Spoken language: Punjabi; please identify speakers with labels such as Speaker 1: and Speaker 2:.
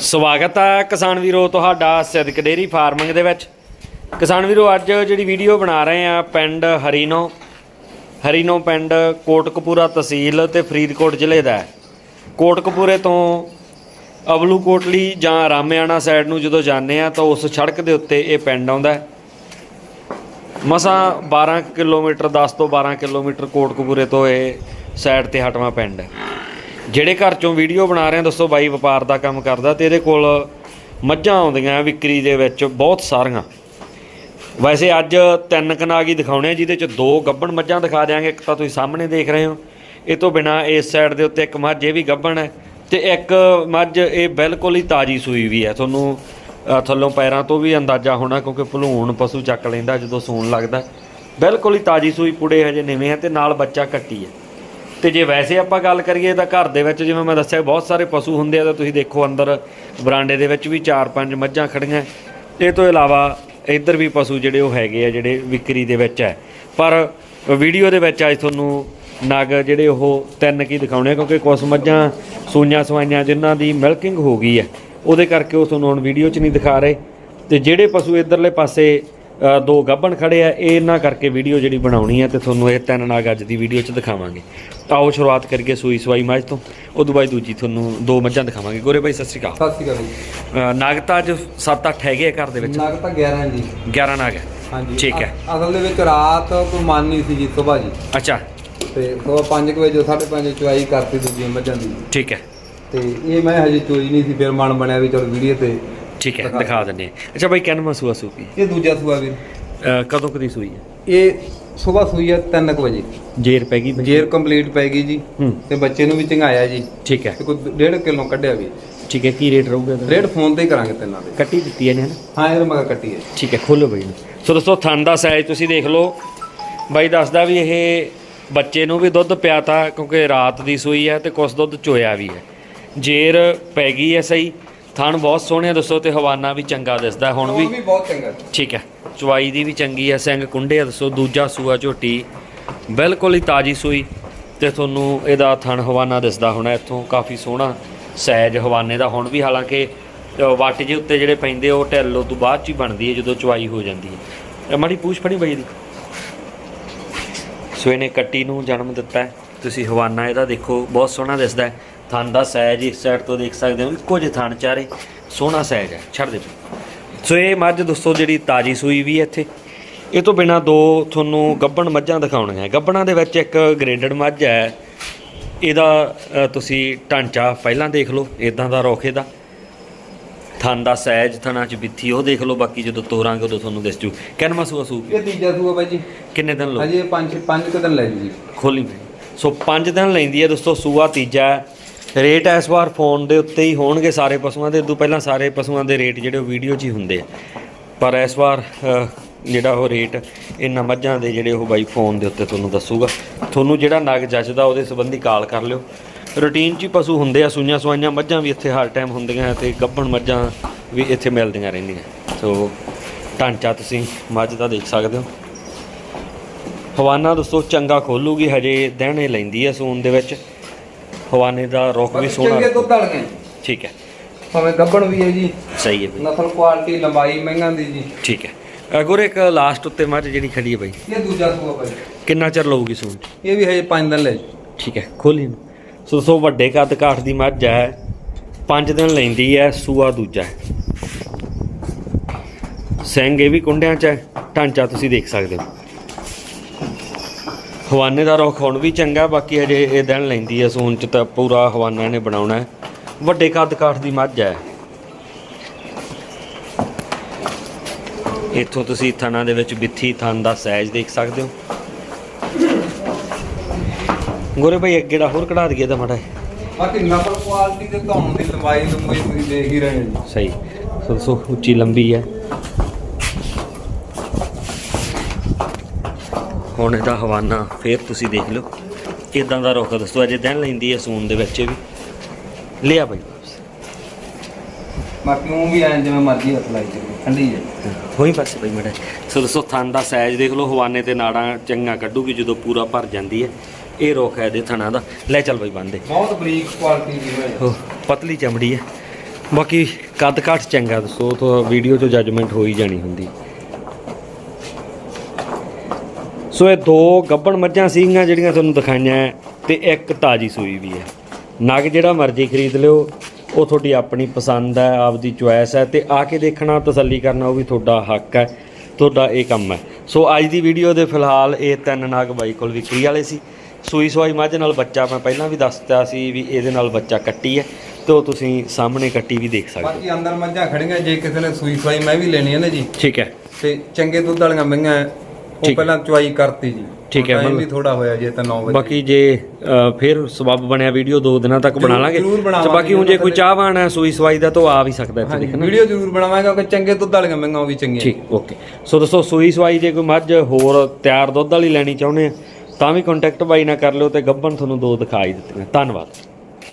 Speaker 1: ਸਵਾਗਤ ਹੈ ਕਿਸਾਨ ਵੀਰੋ ਤੁਹਾਡਾ ਸਿੱਧਕ ਡੇਰੀ ਫਾਰਮਿੰਗ ਦੇ ਵਿੱਚ। ਕਿਸਾਨ ਵੀਰੋ, ਅੱਜ ਜਿਹੜੀ ਵੀਡੀਓ ਬਣਾ ਰਹੇ ਆ ਪਿੰਡ ਹਰੀਨੋ ਹਰੀਨੋ ਪਿੰਡ ਕੋਟਕਪੂਰਾ ਤਹਿਸੀਲ ਤੇ ਫਰੀਦਕੋਟ ਜ਼ਿਲ੍ਹੇ ਦਾ ਹੈ। ਕੋਟਕਪੂਰੇ ਤੋਂ ਅਬਲੂ ਕੋਟਲੀ ਜਾਂ ਰਾਮਿਆਣਾ ਸਾਈਡ ਨੂੰ ਜਦੋਂ ਜਾਂਦੇ ਆ ਤਾਂ ਉਸ ਸੜਕ ਦੇ ਉੱਤੇ ਇਹ ਪਿੰਡ ਆਉਂਦਾ ਹੈ। ਮਸਾਂ 12 ਕਿਲੋਮੀਟਰ 10 ਤੋਂ 12 ਕਿਲੋਮੀਟਰ ਕੋਟਕਪੂਰੇ ਤੋਂ ਇਹ ਸਾਈਡ ਤੇ ਹਟਵਾ ਪਿੰਡ ਹੈ। ਜਿਹੜੇ ਘਰ ਚੋਂ ਵੀਡੀਓ ਬਣਾ ਰਹੇ ਆ, ਦੱਸੋ ਬਾਈ ਵਪਾਰ ਦਾ ਕੰਮ ਕਰਦਾ ਤੇ ਇਹਦੇ ਕੋਲ ਮੱਝਾਂ ਆਉਂਦੀਆਂ ਵਿਕਰੀ ਦੇ ਵਿੱਚ, ਬਹੁਤ ਸਾਰੀਆਂ। ਵੈਸੇ ਅੱਜ ਤਿੰਨ ਕਨਾਗ ਦਿਖਾਉਣੇ ਆ, ਜਿਹਦੇ ਚ ਦੋ ਗੱਬਣ ਮੱਝਾਂ ਦਿਖਾ ਦਿਆਂਗੇ, ਇੱਕ ਤਾਂ ਤੁਸੀਂ ਸਾਹਮਣੇ ਦੇਖ ਰਹੇ ਹੋ। ਇਹ ਤੋਂ ਬਿਨਾ ਇਸ ਸਾਈਡ ਦੇ ਉੱਤੇ ਇੱਕ ਮੱਝ, ਇਹ ਵੀ ਗੱਬਣ ਹੈ ਤੇ ਇੱਕ ਮੱਝ, ਇਹ ਬਿਲਕੁਲ ਹੀ ਤਾਜੀ ਸੂਈ ਵੀ ਹੈ। ਤੁਹਾਨੂੰ ਥੱਲੋਂ ਪੈਰਾਂ ਤੋਂ ਵੀ ਅੰਦਾਜ਼ਾ ਹੋਣਾ, ਕਿਉਂਕਿ ਭਲੂਣ ਪਸ਼ੂ ਚੱਕ ਲੈਂਦਾ ਜਦੋਂ ਸੂਣ ਲੱਗਦਾ। ਬਿਲਕੁਲ ਹੀ ਤਾਜੀ ਸੂਈ ਪੁੜੇ ਹਜੇ ਨਵੇਂ ਹੈ ਤੇ ਨਾਲ ਬੱਚਾ ਕੱਟੀ ਹੈ। ਤੇ ਜੇ ਵੈਸੇ ਆਪਾਂ ਗੱਲ ਕਰੀਏ ਤਾਂ ਘਰ ਦੇ ਵਿੱਚ ਜਿਵੇਂ ਮੈਂ ਦੱਸਿਆ ਬਹੁਤ ਸਾਰੇ ਪਸ਼ੂ ਹੁੰਦੇ ਆ ਤਾਂ ਤੁਸੀਂ ਦੇਖੋ ਅੰਦਰ ਬਰਾਂਡੇ ਦੇ ਵਿੱਚ ਵੀ 4-5 ਮੱਝਾਂ ਖੜੀਆਂ। ਇਹ ਤੋਂ ਇਲਾਵਾ ਇੱਧਰ ਵੀ ਪਸ਼ੂ ਜਿਹੜੇ ਉਹ ਹੈਗੇ ਆ ਜਿਹੜੇ ਵਿਕਰੀ ਦੇ ਵਿੱਚ ਹੈ ਪਰ ਵੀਡੀਓ ਦੇ ਵਿੱਚ ਅੱਜ ਤੁਹਾਨੂੰ ਨਗ ਜਿਹੜੇ ਉਹ ਤਿੰਨ ਕੀ ਦਿਖਾਉਣੇ ਆ, ਕਿਉਂਕਿ ਕੁਝ ਮੱਝਾਂ, ਸੂਈਆਂ ਸਵਾਈਆਂ ਜਿਨ੍ਹਾਂ ਦੀ ਮਿਲਕਿੰਗ ਹੋ ਗਈ ਹੈ ਉਹਦੇ ਕਰਕੇ ਉਹ ਤੁਹਾਨੂੰ ਹੁਣ ਵੀਡੀਓ 'ਚ ਨਹੀਂ ਦਿਖਾ ਰਹੇ। ਤੇ ਜਿਹੜੇ ਪਸ਼ੂ ਇਧਰਲੇ ਪਾਸੇ ਦੋ ਗੱਭਣ ਖੜੇ ਆ ਇਹ ਇਹਨਾਂ ਕਰਕੇ ਵੀਡੀਓ ਜਿਹੜੀ ਬਣਾਉਣੀ ਹੈ ਤੇ ਤੁਹਾਨੂੰ ਇਹ ਤਿੰਨ ਨਾਗ ਅੱਜ ਦੀ ਵੀਡੀਓ 'ਚ ਦਿਖਾਵਾਂਗੇ। ਆਓ ਸ਼ੁਰੂਆਤ ਕਰੀਏ ਸੂਈ ਸਵਾਈ ਮੱਝ ਤੋਂ ਉਦੋਂ ਬਾਅਦ ਦੂਜੀ ਤੁਹਾਨੂੰ ਦੋ ਮੱਝਾਂ ਦਿਖਾਵਾਂਗੇ। ਗੋਰੇ ਭਾਈ ਸਤਿ ਸ਼੍ਰੀ ਅਕਾਲ।
Speaker 2: ਸਤਿ ਸ਼੍ਰੀ ਅਕਾਲ ਜੀ।
Speaker 1: ਨਾਗ ਤਾਂ ਅੱਜ 7-8 ਹੈਗੇ ਆ ਘਰ ਦੇ ਵਿੱਚ।
Speaker 2: ਨਗ ਤਾਂ 11 ਜੀ।
Speaker 1: 11 ਨਾਗ ਹੈ
Speaker 2: ਹਾਂਜੀ।
Speaker 1: ਠੀਕ ਹੈ
Speaker 2: ਅਸਲ ਦੇ ਵਿੱਚ ਰਾਤ ਕੋਈ ਮਨ ਨਹੀਂ ਸੀ ਜੀ ਸੁਬਾਹ ਜੀ।
Speaker 1: ਅੱਛਾ।
Speaker 2: ਤੇ ਸਵੇਰ 5 ਵਜੇ 5:30 ਵਜੇ ਚੁਆਈ ਕਰਤੀ ਦੂਜੀ ਮੱਝਾਂ ਦੀ।
Speaker 1: ਠੀਕ ਹੈ
Speaker 2: ਤੇ ਇਹ ਮੈਂ ਹਜੇ ਚੋਈ ਨਹੀਂ ਸੀ ਫਿਰ ਮਨ ਬਣਿਆ ਵੀ ਚਲ ਵੀਡੀਓ ਤੇ
Speaker 1: ਠੀਕ ਹੈ
Speaker 2: ਦਿਖਾ
Speaker 1: ਦਿੰਦੇ ਹਾਂ। ਅੱਛਾ ਭਾਈ ਕਿੰਨ ਮਸੂਆ ਸੂਪੀ
Speaker 2: ਇਹ ਦੂਜਾ ਸੂਆ ਵੀ
Speaker 1: ਕਦੋਂ ਕਦੀ ਸੂਈ ਹੈ?
Speaker 2: ਇਹ ਸਵੇਰ ਸੂਈ ਹੈ 3 ਵਜੇ।
Speaker 1: ਜੇਰ ਪੈ ਗਈ?
Speaker 2: ਜੇਰ ਕੰਪਲੀਟ ਪੈ ਗਈ ਜੀ।
Speaker 1: ਹੂੰ।
Speaker 2: ਤੇ ਬੱਚੇ ਨੂੰ ਵੀ ਚੰਗਾਇਆ ਜੀ।
Speaker 1: ਠੀਕ ਹੈ।
Speaker 2: ਤੇ ਕੋਈ 1.5 ਕਿਲੋ ਕੱਢਿਆ ਵੀ।
Speaker 1: ਠੀਕ ਹੈ ਕੀ ਰੇਟ ਰਹੂਗਾ ਇਹਦਾ?
Speaker 2: ਰੇਟ ਫੋਨ ਤੇ ਹੀ ਕਰਾਂਗੇ ਤਿੰਨਾਂ ਦੇ
Speaker 1: ਕੱਟੀ ਦਿੱਤੀ ਇਹਨੇ ਹਨਾ
Speaker 2: ਹਾਂ ਇਹ ਮਗਾ ਕੱਟੀ ਹੈ।
Speaker 1: ਠੀਕ ਹੈ ਖੋਲੋ ਬਈ ਨੂੰ। ਸੋ ਦੋਸਤੋ ਥਣ ਦਾ ਸਾਈਜ਼ ਤੁਸੀਂ ਦੇਖ ਲਓ। ਬਾਈ ਦੱਸਦਾ ਵੀ ਇਹ ਬੱਚੇ ਨੂੰ ਵੀ ਦੁੱਧ ਪਿਆਤਾ ਕਿਉਂਕਿ ਰਾਤ ਦੀ ਸੂਈ ਹੈ ਤੇ ਕੁਛ ਦੁੱਧ ਚੋਇਆ ਵੀ ਹੈ। ਜੇਰ ਪੈ ਗਈ ਹੈ ਸਹੀ। ਥਣ ਬਹੁਤ ਸੋਹਣੇ ਆ ਦੱਸੋ ਤੇ ਹਵਾਨਾ ਵੀ ਚੰਗਾ ਦਿਸਦਾ ਹੁਣ ਵੀ।
Speaker 2: ਉਹ ਵੀ ਬਹੁਤ ਚੰਗਾ।
Speaker 1: ਠੀਕ ਹੈ ਚਵਾਈ ਦੀ ਵੀ ਚੰਗੀ ਹੈ ਸਿੰਘ ਕੁੰਡੇ ਆ ਦੱਸੋ ਦੂਜਾ ਸੂਆ ਝੋਟੀ ਬਿਲਕੁਲ ਹੀ ਤਾਜੀ ਸੂਈ ਤੇ ਤੁਹਾਨੂੰ ਇਹਦਾ ਥਣ ਹਵਾਨਾ ਦਿਸਦਾ ਹੋਣਾ ਇੱਥੋਂ ਕਾਫੀ ਸੋਹਣਾ ਸੈਜ ਹਵਾਨੇ ਦਾ ਹੁਣ ਵੀ ਹਾਲਾਂਕਿ ਵੱਟ ਜੇ ਉੱਤੇ ਜਿਹੜੇ ਪੈਂਦੇ ਉਹ ਢਿੱਲ ਤੋਂ ਬਾਅਦ ਚ ਹੀ ਬਣਦੀ ਹੈ ਜਦੋਂ ਚਵਾਈ ਹੋ ਜਾਂਦੀ ਹੈ ਮਾੜੀ ਪੂਛ ਫੜੀ ਬਈ ਦੀ ਸੋ ਇਹਨੇ ਕੱਟੀ ਨੂੰ ਜਨਮ ਦਿੱਤਾ ਤੁਸੀਂ ਹਵਾਨਾ ਇਹਦਾ ਦੇਖੋ ਬਹੁਤ ਸੋਹਣਾ ਦਿਸਦਾ ਹੈ। ਥਣ ਦਾ ਸੈਜ ਇਸ ਸਾਈਡ ਤੋਂ ਦੇਖ ਸਕਦੇ ਹੋ ਇੱਕੋ ਜਿਹੇ ਥਣ ਚਾਰੇ ਸੋਹਣਾ ਸੈਜ ਹੈ। ਛੱਡ ਦੇ ਸੋ ਇਹ ਮੱਝ ਦੋਸਤੋ ਜਿਹੜੀ ਤਾਜੀ ਸੂਈ ਵੀ ਇੱਥੇ। ਇਹ ਤੋਂ ਬਿਨਾ ਦੋ ਤੁਹਾਨੂੰ ਗੱਬਣ ਮੱਝਾਂ ਦਿਖਾਉਣੀਆਂ ਗੱਬਣਾਂ ਦੇ ਵਿੱਚ ਇੱਕ ਗ੍ਰੇਡਡ ਮੱਝ ਹੈ। ਇਹਦਾ ਤੁਸੀਂ ਢਾਂਚਾ ਪਹਿਲਾਂ ਦੇਖ ਲਓ ਇਦਾਂ ਦਾ ਰੋਖੇ ਦਾ ਥਣ ਦਾ ਸੈਜ ਥਣਾ ਚ ਬਿੱਥੀ ਉਹ ਦੇਖ ਲਓ ਬਾਕੀ ਜਦੋਂ ਤੋਰਾਂਗੇ ਉਦੋਂ ਤੁਹਾਨੂੰ ਦਿਸ ਜੂ। ਕਿੰਨਵਾਂ ਸੂਆ ਸੂ
Speaker 2: ਇਹ ਤੀਜਾ ਸੂਆ ਬਾਈ ਜੀ।
Speaker 1: ਕਿੰਨੇ ਦਿਨ ਲਓ?
Speaker 2: ਹਜੇ 5 5 ਕੁ ਦਿਨ ਲੈ ਜੀ।
Speaker 1: ਖੋਲੀ ਸੋ 5 ਦਿਨ ਲੈਂਦੀ ਹੈ ਦੋਸਤੋ ਸੂਆ ਤੀਜਾ। ਰੇਟ ਇਸ ਵਾਰ ਫੋਨ ਦੇ ਉੱਤੇ ਹੀ ਹੋਣਗੇ ਸਾਰੇ ਪਸ਼ੂਆਂ ਦੇ। ਤੋਂ ਪਹਿਲਾਂ ਸਾਰੇ ਪਸ਼ੂਆਂ ਦੇ ਰੇਟ ਜਿਹੜੇ ਉਹ ਵੀਡੀਓ 'ਚ ਹੀ ਹੁੰਦੇ ਆ। ਪਰ ਇਸ ਵਾਰ ਜਿਹੜਾ ਉਹ ਰੇਟ ਇਹਨਾਂ ਮੱਝਾਂ ਦੇ ਜਿਹੜੇ ਉਹ ਬਾਈ ਫੋਨ ਦੇ ਉੱਤੇ ਤੁਹਾਨੂੰ ਦੱਸੂਗਾ। ਤੁਹਾਨੂੰ ਜਿਹੜਾ ਨਗ ਜੱਜਦਾ ਉਹਦੇ ਸੰਬੰਧੀ ਕਾਲ ਕਰ ਲਿਓ। ਰੂਟੀਨ 'ਚ ਹੀ ਪਸ਼ੂ ਹੁੰਦੇ ਆ, ਸੂਈਆਂ ਸਵਾਈਆਂ ਮੱਝਾਂ ਵੀ ਇੱਥੇ ਹਰ ਟਾਈਮ ਹੁੰਦੀਆਂ ਤੇ ਗੱਭਣ ਮੱਝਾਂ ਵੀ ਇੱਥੇ ਮਿਲਦੀਆਂ ਰਹਿੰਦੀਆਂ। ਸੋ, ਢਾਂਚਾ ਤੁਸੀਂ ਮੱਝ ਦਾ ਦੇਖ ਸਕਦੇ ਹੋ। ਹਵਾਨਾ ਦੋਸਤੋ ਚੰਗਾ ਖੋਲੂਗੀ, ਹਜੇ ਦਹਿਣੇ ਲੈਂਦੀ ਹੈ ਸੂਨ ਦੇ ਵਿੱਚ। ਹਵਾਨੇ ਦਾ ਰੁੱਖ ਵੀ ਸੋਹਣਾ
Speaker 2: ਚੰਗੇ ਦੁੱਧ ਵਾਲੀਆਂ
Speaker 1: ਠੀਕ ਹੈ।
Speaker 2: ਭਾਵੇਂ ਗੱਬਣ ਵੀ ਹੈ ਜੀ।
Speaker 1: ਸਹੀ ਹੈ ਬਈ।
Speaker 2: ਨਸਲ ਕੁਆਲਿਟੀ ਲੰਬਾਈ ਮਹਿੰਗਾਂ ਦੀ ਜੀ।
Speaker 1: ਠੀਕ ਹੈ। ਅਗਰ ਇੱਕ ਲਾਸਟ ਉੱਤੇ ਮੱਝ ਜਿਹੜੀ ਖੜੀ ਹੈ ਬਈ।
Speaker 2: ਇਹ ਦੂਜਾ ਸੂਆ ਬਾਈ।
Speaker 1: ਕਿੰਨਾ ਚਿਰ ਲਊਗੀ ਸੂਨ
Speaker 2: ਇਹ ਵੀ ਹਜੇ 5 ਦਿਨ ਲੈ ਜੀ।
Speaker 1: ਠੀਕ ਹੈ ਖੋਲੀ। ਸੋ ਸੋ ਵੱਡੇ ਕੱਦ ਕਾਠ ਦੀ ਮੱਝ ਹੈ। 5 ਦਿਨ ਲੈਂਦੀ ਹੈ ਸੂਆ ਦੂਜਾ ਹੈ। ਸਿੰਘ ਇਹ ਵੀ ਕੁੰਡਿਆਂ 'ਚ ਹੈ। ਢਾਂਚਾ ਤੁਸੀਂ ਦੇਖ ਸਕਦੇ ਹੋ। ਹਵਾਨੇ ਦਾ ਰੁੱਖ ਹੁਣ ਵੀ ਚੰਗਾ ਬਾਕੀ ਹਜੇ ਇਹ ਦਿਨ ਲੈਂਦੀ ਹੈ ਸੂਨ 'ਚ ਤਾਂ ਪੂਰਾ ਹਵਾਨਾ ਨੇ ਬਣਾਉਣਾ ਵੱਡੇ ਕੱਦ ਕਾਠ ਦੀ ਮੱਝ ਹੈ। ਇੱਥੋਂ ਤੁਸੀਂ ਥਣਾ ਦੇ ਵਿੱਚ ਬਿੱਥੀ ਥਣ ਦਾ ਸਾਈਜ਼ ਦੇਖ ਸਕਦੇ ਹੋ। ਗੋਰੇ ਭਾਈ ਅੱਗੇ ਦਾ ਹੋਰ ਕਢਾ ਦਈਏ ਤਾਂ ਮੜਾ
Speaker 2: ਬਾਕੀ ਨਸਲ ਕੁਆਲਿਟੀ ਤੇ ਧੌਣ ਦੀ ਲੰਬਾਈ ਲੰਬਾਈ ਤੁਸੀਂ ਦੇਖ ਹੀ ਰਹੇ ਹੋ।
Speaker 1: ਸਹੀ। ਸੋ ਸੋ ਉੱਚੀ ਲੰਬੀ ਹੈ। ਹੁਣ ਇਹਦਾ ਹਵਾਨਾ ਫੇਰ ਤੁਸੀਂ ਦੇਖ ਲਓ। ਇਦਾਂ ਦਾ ਰੁੱਖ ਦੱਸੋ ਅਜੇ ਦਿਨ ਲੈਂਦੀ ਹੈ ਸੂਨ ਦੇ ਵਿੱਚ ਵੀ। ਲਿਆ ਭਾਈ
Speaker 2: ਬਾਕੀ ਉਹ ਵੀ ਐਂ ਜਿਵੇਂ ਮਰਜ਼ੀ ਹੱਥ ਲਾਈ ਚੱਲੋ ਠੰਡੀ ਹੈ
Speaker 1: ਹੋਈ ਪਾਸੇ ਭਾਈ ਮੜਾ ਸੋ ਦੱਸੋ ਥਣ ਦਾ ਸਾਈਜ਼ ਦੇਖ ਲਓ ਹਵਾਨੇ ਤੇ ਨਾੜਾਂ ਚੰਗਾ ਕੱਢੂਗੀ ਜਦੋਂ ਪੂਰਾ ਭਰ ਜਾਂਦੀ ਹੈ। ਇਹ ਰੁੱਖ ਹੈ ਇਹਦੇ ਥਣਾ ਦਾ। ਲੈ ਚੱਲ ਭਾਈ ਬੰਦੇ।
Speaker 2: ਬਹੁਤ ਬਰੀਕ ਕੁਆਲਿਟੀ ਦੀ ਹੈ
Speaker 1: ਉਹ ਪਤਲੀ ਚਮੜੀ ਹੈ। ਬਾਕੀ ਕੱਦ ਘੱਟ ਚੰਗਾ ਦੱਸੋ ਤਾਂ ਵੀਡੀਓ 'ਚ ਜੱਜਮੈਂਟ ਹੋ ਹੀ ਜਾਣੀ ਹੁੰਦੀ। ਸੋ ਇਹ ਦੋ ਗੱਬਣ ਮੱਝਾਂ ਸੀਗੀਆਂ ਜਿਹੜੀਆਂ ਤੁਹਾਨੂੰ ਦਿਖਾਈਆਂ ਤੇ ਇੱਕ ਤਾਜੀ ਸੂਈ ਵੀ ਹੈ। ਨਗ ਜਿਹੜਾ ਮਰਜ਼ੀ ਖਰੀਦ ਲਿਓ ਉਹ ਤੁਹਾਡੀ ਆਪਣੀ ਪਸੰਦ ਹੈ ਆਪਦੀ ਚੁਆਇਸ ਹੈ ਤੇ ਆ ਕੇ ਦੇਖਣਾ ਤਸੱਲੀ ਕਰਨਾ ਉਹ ਵੀ ਤੁਹਾਡਾ ਹੱਕ ਹੈ ਤੁਹਾਡਾ ਇਹ ਕੰਮ ਹੈ। ਸੋ ਅੱਜ ਦੀ ਵੀਡੀਓ ਦੇ ਫਿਲਹਾਲ ਇਹ ਤਿੰਨ ਨਗ ਬਾਈ ਕੋਲ ਵਿਕਰੀ ਵਾਲੇ ਸੀ। ਸੂਈ ਸਵਾਈ ਮੱਝ ਨਾਲ ਬੱਚਾ ਮੈਂ ਪਹਿਲਾਂ ਵੀ ਦੱਸਤਾ ਸੀ ਵੀ ਇਹਦੇ ਨਾਲ ਬੱਚਾ ਕੱਟੀ ਹੈ ਤੇ ਉਹ ਤੁਸੀਂ ਸਾਹਮਣੇ ਕੱਟੀ ਵੀ ਦੇਖ ਸਕਦੇ ਹੋ।
Speaker 2: ਬਾਕੀ ਅੰਦਰ ਮੱਝਾਂ ਖੜੀਆਂ ਜੇ ਕਿਸੇ ਨੇ ਸੂਈ ਸਵਾਈ ਮੈਂ ਵੀ ਲੈਣੀ ਹੈ ਨਾ ਜੀ।
Speaker 1: ਠੀਕ ਹੈ।
Speaker 2: ਤੇ ਚੰਗੇ ਦੁੱਧ ਵਾਲੀਆਂ ਮਈਆਂ ਹੈ, ਉਹ
Speaker 1: ਠੀਕ।
Speaker 2: ਪਹਿਲਾਂ ਚੁਆਈ ਕਰਤੀ ਜੀ।
Speaker 1: ਠੀਕ ਹੈ,
Speaker 2: ਟਾਈਮ
Speaker 1: ਮਤਲਬ-
Speaker 2: ਵੀ ਥੋੜਾ ਹੋਇਆ ਜੇ ਤਾਂ 9 ਵਜੇ।
Speaker 1: ਬਾਕੀ ਜੇ ਅ, ਫਿਰ ਸਬਬ ਬਣਿਆ ਵੀਡੀਓ ਦੋ ਦਿਨਾਂ ਤੱਕ ਬਣਾ
Speaker 2: ਜ਼ਰੂਰ-
Speaker 1: ਲਾਂਗੇ।
Speaker 2: ਜ਼ਰੂਰ ਬਣਾਵਾਂਗੇ
Speaker 1: ਤੇ ਬਾਕੀ ਹੁਣ ਜੇ ਕੋਈ। ਚਾਹਵਾਨ ਹੈ ਸੂਈ ਸਵਾਈ ਦਾ ਤਾਂ ਉਹ ਆ ਵੀ ਸਕਦਾ ਇੱਥੇ
Speaker 2: ਹਾਂਜੀ
Speaker 1: ਦੇਖਣਾ
Speaker 2: ਵੀਡੀਓ ਜ਼ਰੂਰ ਬਣਾਵਾਂਗਾ ਕਿਉਂਕਿ ਚੰਗੇ ਦੁੱਧ ਵਾਲੀਆਂ ਉਹ ਵੀ ਚੰਗੀਆਂ।
Speaker 1: ਠੀਕ ਓਕੇ। ਸੋ ਦੋਸਤੋ ਸੂਈ ਸਵਾਈ ਜੇ ਕੋਈ ਮੱਝ ਹੋਰ ਤਿਆਰ ਦੁੱਧ ਵਾਲੀ ਲੈਣੀ ਚਾਹੁੰਦੇ ਆ ਤਾਂ ਵੀ ਕੰਟੈਕਟ ਬਾਈ ਨਾਲ ਕਰ ਲਿਓ ਤੇ ਗੱਬਨ ਤੁਹਾਨੂੰ ਦੋ ਦਿਖਾਈ ਦਿੱਤੀਆਂ। ਧੰਨਵਾਦ।